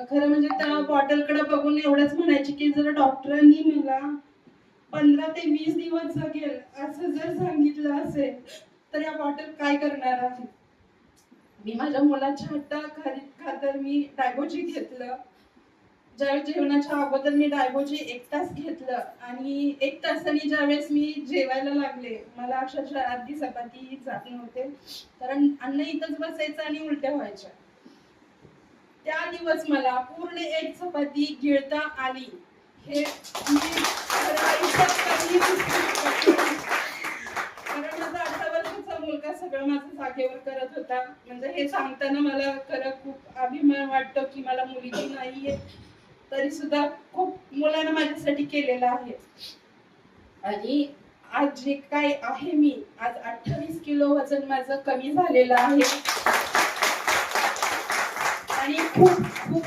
खरं म्हणजे त्या बॉटलकडे बघून एवढंच म्हणायची की जर डॉक्टरांनी मला पंधरा ते वीस दिवस जगेल असं जर सांगितलं असेल तर या बॉटल काय करणार आहे? मी माझ्या मुलाच्या हट्टा खातर मी डायबोजी घेतलं. ज्यावेळेस जेवणाच्या अगोदर मी डायबोजी एक तास घेतलं आणि एक तासाने ज्यावेळेस मी जेवायला लागले मला अक्षरशः अर्धी चपाती जात नव्हते. कारण अन्न इथंच बसायचं आणि उलट्या व्हायच्या. त्या दिवस मला पूर्ण एक चपाती गिळता आली. हे म्हणजे मी कारण माझा अठरा वर्षाचा मुलगा सगळं माझं जागेवर करत होता. म्हणजे हे सांगताना मला खरं खूप अभिमान वाटतो की मला मुलगी नाहीये. तरी सुद्धा खूप मुलानं माझ्यासाठी केलेलं आहे. आणि आज जे काय आहे मी आज अठ्ठावीस किलो वजन माझं कमी झालेलं आहे. आणि खूप खूप